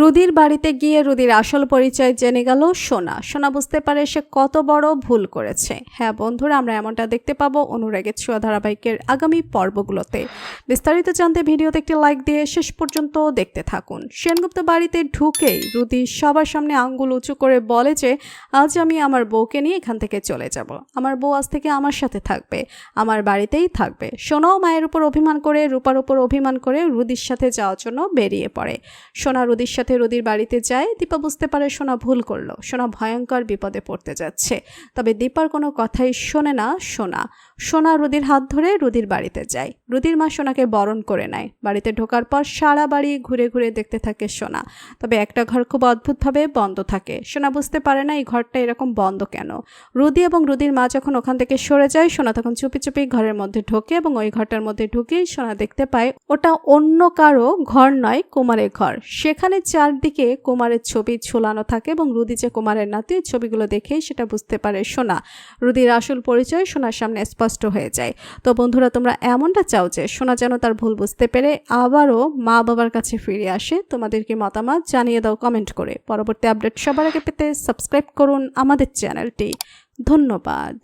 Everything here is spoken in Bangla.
রুদির বাড়িতে গিয়ে রুদির আসল পরিচয় জেনে গেল সোনা। সোনা বুঝতে পারে সে কত বড় ভুল করেছে। হ্যাঁ বন্ধুরা, আমরা এমনটা দেখতে পাবো অনুরাগের ছোঁয়া ধারাবাহিকের আগামী পর্বগুলোতে। বিস্তারিত জানতে ভিডিওতে একটি লাইক দিয়ে শেষ পর্যন্ত দেখতে থাকুন। সেনগুপ্ত বাড়িতে ঢুকেই রুদি সবার সামনে আঙ্গুল উঁচু করে বলে যে, আজ আমি আমার বউকে নিয়ে এখান থেকে চলে যাব। আমার বউ আজ থেকে আমার সাথে থাকবে। আমার বাড়িতেই থাকবে। সোনাও মায়ের উপর অভিমান করে, রূপার উপর অভিমান করে রুদির সাথে যাওয়ার জন্য বেরিয়ে পড়ে। সোনা রুদির সাথে রুদির বাড়িতে যায়, দীপা বুঝতে পারে সোনা ভুল করল। সোনা ভয়ঙ্কর বিপদে পড়তে যাচ্ছে। তবে দীপার কোনো কথাই শোনে না সোনা। সোনা রুদির হাত ধরে রুদির বাড়িতে যায়। রুদির মা সোনাকে বরণ করে নেয়। বাড়িতে ঢোকার পর সারা বাড়ি ঘুরে ঘুরে দেখতে থাকে সোনা। তবে একটা ঘর খুব অদ্ভুতভাবে বন্ধ থাকে। সোনা বুঝতে পারে না এই ঘরটা এরকম বন্ধ কেন। রুদি এবং রুদির মা যখন ওখান থেকে সরে যায়, সোনা তখন চুপি চুপি ঘরের মধ্যে ঢোকে এবং ওই ঘরটার মধ্যে ঢুকেই সোনা দেখতে পায়, ওটা অন্য কারও ঘর নয়, কুমারের ঘর। সেখানে চারদিকে কুমারের ছবি ঝোলানো থাকে এবং রুদি যে কুমারের নাতি ছবিগুলো দেখেই সেটা বুঝতে পারে সোনা। রুদির আসল পরিচয় সোনার সামনে স্পষ্ট হয়ে যায়। তো বন্ধুরা, তোমরা এমনটা চাও যে সোনা যেন তার ভুল বুঝতে পেরে আবারও মা বাবার কাছে ফিরে আসে। তোমাদেরকে মতামত জানিয়ে দাও কমেন্ট করে। পরবর্তী আপডেট সবার আগে পেতে সাবস্ক্রাইব করুন আমাদের চ্যানেলটি। ধন্যবাদ।